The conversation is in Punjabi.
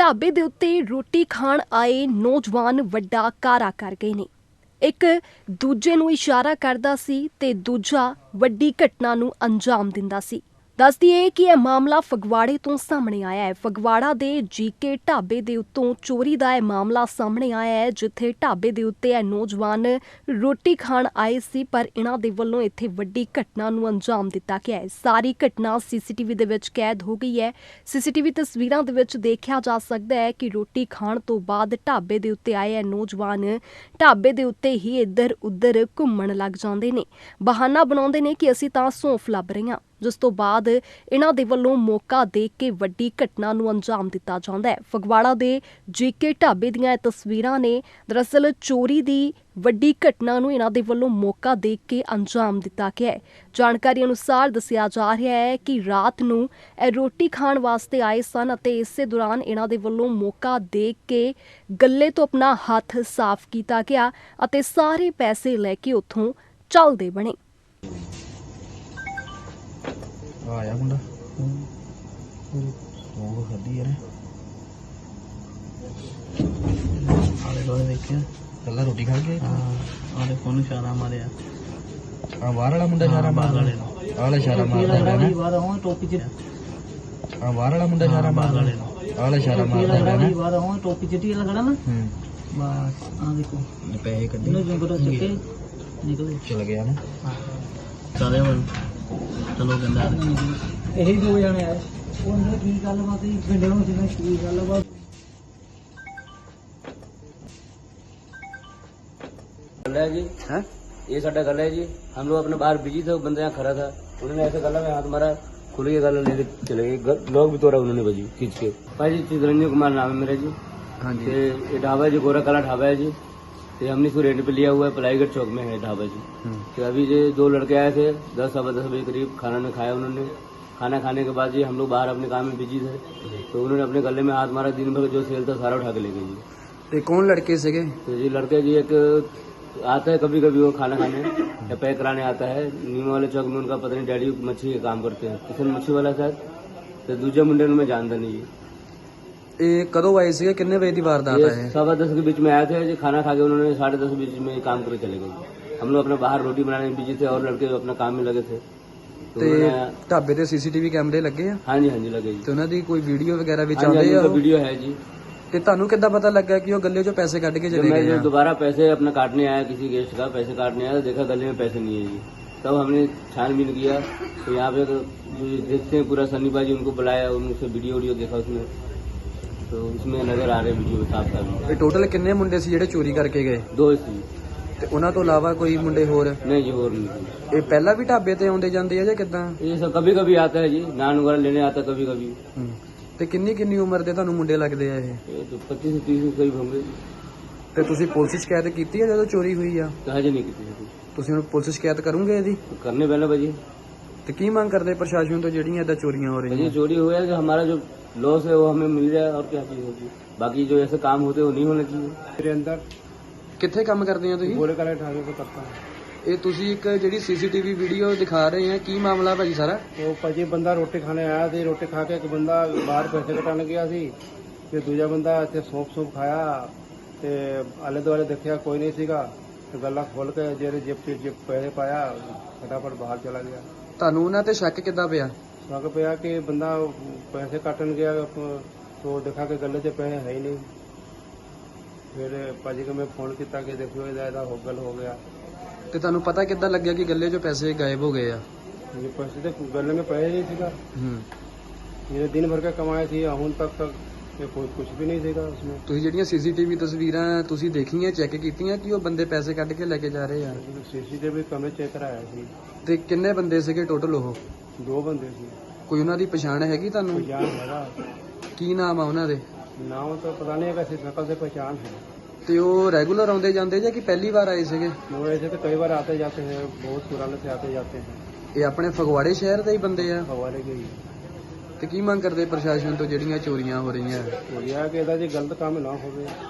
ਢਾਬੇ ਦੇ ਉੱਤੇ ਰੋਟੀ ਖਾਣ ਆਏ ਨੌਜਵਾਨ ਵੱਡਾ ਕਾਰਾ ਕਰ ਗਏ ਨੇ। ਇੱਕ ਦੂਜੇ ਨੂੰ ਇਸ਼ਾਰਾ ਕਰਦਾ ਸੀ ਤੇ ਦੂਜਾ ਵੱਡੀ ਘਟਨਾ ਨੂੰ ਅੰਜਾਮ ਦਿੰਦਾ ਸੀ। ਦੱਸਦੀ ਹੈ ਕਿ ਇਹ ਮਾਮਲਾ ਫਗਵਾੜੇ ਤੋਂ ਸਾਹਮਣੇ ਆਇਆ ਹੈ। ਫਗਵਾੜਾ ਦੇ ਜੀਕੇ ਢਾਬੇ ਦੇ ਉੱਤੋਂ ਚੋਰੀ ਦਾ ਇਹ ਮਾਮਲਾ ਸਾਹਮਣੇ ਆਇਆ ਹੈ, ਜਿੱਥੇ ਢਾਬੇ ਦੇ ਉੱਤੇ ਇਹ ਨੌਜਵਾਨ ਰੋਟੀ ਖਾਣ ਆਏ ਸੀ, ਪਰ ਇਹਨਾਂ ਦੇ ਵੱਲੋਂ ਇੱਥੇ ਵੱਡੀ ਘਟਨਾ ਨੂੰ ਅੰਜਾਮ ਦਿੱਤਾ ਗਿਆ ਹੈ। ਸਾਰੀ ਘਟਨਾ ਸੀਸੀਟੀਵੀ ਦੇ ਵਿੱਚ ਕੈਦ ਹੋ ਗਈ ਹੈ। ਸੀਸੀਟੀਵੀ ਤਸਵੀਰਾਂ ਦੇ ਵਿੱਚ ਦੇਖਿਆ ਜਾ ਸਕਦਾ ਹੈ ਕਿ ਰੋਟੀ ਖਾਣ ਤੋਂ ਬਾਅਦ ਢਾਬੇ ਦੇ ਉੱਤੇ ਆਏ ਇਹ ਨੌਜਵਾਨ ਢਾਬੇ ਦੇ ਉੱਤੇ ਹੀ ਇੱਧਰ ਉੱਧਰ ਘੁੰਮਣ ਲੱਗ ਜਾਂਦੇ ਨੇ। ਬਹਾਨਾ ਬਣਾਉਂਦੇ ਨੇ ਕਿ ਅਸੀਂ ਤਾਂ ਸੌਂਫ ਲੱਭ ਰਹੇ ਹਾਂ। ਜਿਸ ਤੋਂ ਬਾਅਦ ਇਹਨਾਂ ਦੇ ਵੱਲੋਂ ਮੌਕਾ ਦੇਖ ਕੇ ਵੱਡੀ ਘਟਨਾ ਨੂੰ ਅੰਜਾਮ ਦਿੱਤਾ ਜਾਂਦਾ ਹੈ। ਫਗਵਾੜਾ ਦੇ ਜੀਕੇ ਢਾਬੇ ਦੀਆਂ ਇਹ ਤਸਵੀਰਾਂ ਨੇ ਦਰਅਸਲ ਚੋਰੀ ਦੀ ਵੱਡੀ ਘਟਨਾ ਨੂੰ ਇਹਨਾਂ ਦੇ ਵੱਲੋਂ ਮੌਕਾ ਦੇਖ ਕੇ ਅੰਜਾਮ ਦਿੱਤਾ ਗਿਆ ਹੈ। ਜਾਣਕਾਰੀ ਅਨੁਸਾਰ ਦੱਸਿਆ ਜਾ ਰਿਹਾ ਹੈ ਕਿ ਰਾਤ ਨੂੰ ਇਹ ਰੋਟੀ ਖਾਣ ਵਾਸਤੇ ਆਏ ਸਨ ਅਤੇ ਇਸੇ ਦੌਰਾਨ ਇਹਨਾਂ ਦੇ ਵੱਲੋਂ ਮੌਕਾ ਦੇਖ ਕੇ ਗੱਲੇ ਤੋਂ ਆਪਣਾ ਹੱਥ ਸਾਫ਼ ਕੀਤਾ ਗਿਆ ਅਤੇ ਸਾਰੇ ਪੈਸੇ ਲੈ ਕੇ ਉੱਥੋਂ ਚੱਲਦੇ ਬਣੇ। ਆਇਆ ਮੁੰਡਾ। ਉਹ ਖਾਦੀ ਯਾਰ ਆਲੇ ਦੋਲੇ ਦੇਖਿਆ। ਕੱਲਾ ਰੋਟੀ ਖਾ ਕੇ ਆਲੇ ਕੋਨ ਇਸ਼ਾਰਾ ਮਾਰਿਆ। ਆ ਬਾਹਰ ਵਾਲਾ ਮੁੰਡਾ ਇਸ਼ਾਰਾ ਮਾਰਦਾ। ਵਾਲੇ ਆਲੇ ਇਸ਼ਾਰਾ ਮਾਰਦਾ ਹੋਇਆ ਨਾ ਬਾਹਰ ਆਉਂ ਟੋਪੀ ਚ ਆ ਬਾਹਰ ਵਾਲਾ ਮੁੰਡਾ ਇਸ਼ਾਰਾ ਮਾਰਦਾ। ਵਾਲੇ ਆਲੇ ਇਸ਼ਾਰਾ ਮਾਰਦਾ ਹੋਇਆ ਨਾ ਬਾਹਰ ਆਉਂ ਟੋਪੀ ਚਿੱਟੀ ਵਾਲਾ ਖੜਾ ਨਾ। ਹੂੰ। ਬਸ ਆ ਦੇਖੋ। ਪੈਸੇ ਕੱਢੇ। ਇਹਨੂੰ ਜੰਗੜਾ ਚੱਕੇ। ਨਿਕਲੇ ਚਲ ਗਿਆ ਨਾ ਚਾਲੇ ਵੱਲ ਚਲੋ ਕਹਿੰਦਾ ਇਹੀ ਦੋ ਜਣੇ ਆਏ ਉਹ ਅੰਦਰ ਕੀ ਗੱਲਬਾਤ ਹੈ ਪਿੰਡ ਨੂੰ ਜਿਵੇਂ ਕੀ ਗੱਲਬਾਤ गला है जी ਹੈ ये साडा गला है जी हम लोग अपने बाहर बिजी थे वो बंदा यहाँ खड़ा था उन्होंने ऐसे गला में हाथ मारा खुले के गला लेके चले गए ग- लोग भी तोड़ा उन्होंने बजी खींच के भाई जी चितरंजन कुमार नाम है मेरा जी ਹਾਂਜੀ ते ये ढाबा है जी गोरा कला ढाबा है जी ये हमने इसको रेंट पे लिया हुआ है पलाईगढ़ चौक में है ढाबा जी। हम्म। तो अभी जो दो लड़के आए थे दस सवा दस बजे करीब खाना ने खाया उन्होंने। खाना खाने के बाद ये हम लोग बाहर अपने काम में बिज़ी थे। तो उन्होंने अपने गले में हाथ मारा दिन भर जो सेल था सारा उठा के ले गई जी तो कौन लड़के से गए? तो ये लड़के जी एक आता है कभी कभी वो खाना खाने या पैक कराने आता है। नीमा वाले चौक में उनका पता नहीं डैडी मच्छी का काम करते हैं। किसान मच्छी वाला शायद। तो दूजे मुंडे में जानता नहीं है। जी ਇਹ ਕਦੋਂ ਆਏ ਸੀਗੇ ਕਿੰਨੇ ਵਜੇ ਦੀ ਵਾਰਦਾਤ ये ਹੈ सवा दस के बीच में आए थे जी खाना खा के उन्होंने साढ़े दस के बीच में काम करके चले गए हम लोग अपने बाहर रोटी बनाने में बिजी थे और लड़के अपना काम में लगे थे तो ਤੇ उन्होंने ਢਾਬੇ ਤੇ ਸੀਸੀਟੀਵੀ ਕੈਮਰੇ ਲੱਗੇ ਆ हाँ जी हाँ जी लगे जी ਤੇ ਉਹਨਾਂ ਦੀ ਕੋਈ ਵੀਡੀਓ ਵਗੈਰਾ ਵਿੱਚ हाँ जी, हाँ ਆਉਂਦੇ जी, ਆ उनका ਉਹ? वीडियो है जी ਤੇ ਤੁਹਾਨੂੰ ਕਿੱਦਾਂ ਪਤਾ ਲੱਗਾ ਕਿ ਉਹ ਗੱਲੇ ਚੋਂ ਪੈਸੇ ਕੱਢ ਕੇ जब ਚਲੇ मैं ਗਏ जो ਆ दोबारा पैसे अपना काटने आया किसी गेस्ट का पैसे काटने आया तो देखा गले में पैसे नहीं है जी तब हमने छानबीन किया तो यहाँ पे जो देखते हैं पूरा सन्नी बाजी उनको बुलाया उनसे वीडियो वीडियो देखा उसमें तो उसमें नजर आ रहे वीडियो साफ साफ ਇਹ ਟੋਟਲ ਕਿੰਨੇ ਮੁੰਡੇ ਸੀ ਜਿਹੜੇ ਚੋਰੀ ਕਰਕੇ ਗਏ दो थी ਤੇ ਉਹਨਾਂ ਤੋਂ ਇਲਾਵਾ ਕੋਈ ਮੁੰਡੇ ਹੋਰ नहीं जी और नहीं ਇਹ ਪਹਿਲਾਂ ਵੀ ਢਾਬੇ ਤੇ ਆਉਂਦੇ ਜਾਂਦੇ ਆ ਜਾਂ ਕਿੱਦਾਂ ये सब कभी कभी आता है जी नान वगैरह लेने आता है कभी कभी ਹੂੰ। ਤੇ ਕਿੰਨੀ ਕਿੰਨੀ ਉਮਰ ਦੇ ਤੁਹਾਨੂੰ ਮੁੰਡੇ ਲੱਗਦੇ ਆ ਇਹ ये तो पच्चीस से तीस के करीब होंगे ਤੇ ਤੁਸੀਂ ਪੁਲਿਸ ਸ਼ਿਕਾਇਤ ਕੀਤੀ ਆ ਜਦੋਂ ਚੋਰੀ ਹੋਈ ਆ कहा नहीं किसी से ਤੁਸੀਂ ਹੁਣ ਪੁਲਿਸ ਸ਼ਿਕਾਇਤ ਕਰੋਗੇ ਇਹਦੀ तो करने पहले बजी ਤੇ ਕੀ ਮੰਗ ਕਰਦੇ ਪ੍ਰਸ਼ਾਸਨ ਤੋਂ ਜਿਹੜੀਆਂ ਏਦਾਂ ਚੋਰੀਆਂ ਹੋ बजी ਰਹੀਆਂ चोरी हुआ है कि हमारा जो लॉस है वो हमें मिल जाए और क्या चीज होगी बाकी जो ऐसे काम होते हैं वो नहीं होने चाहिए मेरे अंदर ਕਿੱਥੇ ਕੰਮ ਕਰਦੇ ਆ ਤੁਸੀਂ गोले काले ढाबे पे करता हूँ ਇਹ ਤੁਸੀਂ ਇੱਕ ਜਿਹੜੀ ਸੀਸੀਟੀਵੀ ਵੀਡੀਓ ਦਿਖਾ ਰਹੇ ਆ ਕੀ ਮਾਮਲਾ ਭਾਜੀ ਸਾਰਾ तो भाजी बंदा रोटी खाने आया थी रोटी खा के एक बंदा बाहर पैसे कटाने गया सी फिर दूजा बंदा ਇੱਥੇ ਸੌਂਪ ਸੂਪ ਖਾਇਆ ਤੇ ਆਲੇ ਦੁਆਲੇ ਦੇਖਿਆ ਕੋਈ ਨਹੀਂ ਸੀਗਾ ਤੇ ਗੱਲਾਂ ਖੋਲ ਕੇ ਜਿਹੜੇ ਜਿਪ ਤੇ ਜਿਪ ਪੈਸੇ ਪਾਇਆ ਫਟਾਫਟ ਬਾਹਰ ਚਲਾ ਗਿਆ। ਤੁਹਾਨੂੰ ਉਹਨਾਂ ਤੇ ਸ਼ੱਕ ਕਿੱਦਾਂ ਪਿਆ? ਸ਼ੱਕ ਪਿਆ ਕਿ ਬੰਦਾ ਪੈਸੇ ਕੱਟਣ ਗਿਆ ਤੋ ਦਿਖਾ ਕੇ ਗੱਲੇ 'ਚ ਪੈਸੇ ਹੈ ਹੀ ਨਹੀਂ। ਫਿਰ ਭਾਜੀ ਕੇ ਮੈਂ ਫੋਨ ਕੀਤਾ ਕਿ ਦੇਖੋ ਇਹਦਾ ਇਹਦਾ ਹੋ ਗਲ ਹੋ ਗਿਆ। ਤੇ ਤੁਹਾਨੂੰ ਪਤਾ ਕਿੱਦਾਂ ਲੱਗਿਆ ਕਿ ਗੱਲੇ 'ਚੋਂ ਪੈਸੇ ਗਾਇਬ ਹੋ ਗਏ ਆ? ਇਹ ਪੈਸੇ ਤੇ ਗੱਲੇ 'ਚ ਪੈਸੇ ਨਹੀਂ ਸੀਗਾ। ਹੂੰ। ਇਹ ਦਿਨ ਭਰ ਕੇ ਕਮਾਏ ਸੀ ਹੁਣ ਤੱਕ ये कोई कुछ भी नहीं देगा उसमें ਤੁਸੀਂ ਜਿਹੜੀਆਂ ਸੀਸੀਟੀਵੀ ਤਸਵੀਰਾਂ ਤੁਸੀਂ ਦੇਖੀਆਂ ਚੈੱਕ ਕੀਤੀਆਂ ਕਿ ਉਹ ਬੰਦੇ ਪੈਸੇ ਕੱਢ ਕੇ ਲੈ ਕੇ ਜਾ ਰਹੇ ਆ सीसीटीवी कमरे चेक कराया थी ਤੇ ਕਿੰਨੇ ਬੰਦੇ ਸੀਗੇ ਟੋਟਲ ਉਹ दो बंदे थी ਕੋਈ ਉਹਨਾਂ ਦੀ ਪਛਾਣ ਹੈਗੀ ਤੁਹਾਨੂੰ कोई जान हैगा ਕੀ ਨਾਮ ਆ ਉਹਨਾਂ ਦੇ नाम तो पता नहीं है कैसे शक्ल से पहचान है ਤੇ ਉਹ ਰੈਗੂਲਰ ਆਉਂਦੇ ਜਾਂਦੇ ਜਾਂ ਕਿ ਪਹਿਲੀ ਵਾਰ ਆਏ ਸੀਗੇ वो ऐसे तो कई बार आते जाते हैं बहुत पुराने से आते जाते हैं ਇਹ ਆਪਣੇ ਫਗਵਾੜੇ ਸ਼ਹਿਰ ਦੇ ਹੀ ਬੰਦੇ ਆ हवाले के ही ਤੇ ਕੀ ਮੰਗ ਕਰਦੇ ਪ੍ਰਸ਼ਾਸਨ ਤੋਂ ਜਿਹੜੀਆਂ ਚੋਰੀਆਂ ਹੋ ਰਹੀਆਂ? ਹੋ ਕਿ ਇਹਦਾ ਜੇ ਗਲਤ ਕੰਮ ਨਾ ਹੋਵੇ।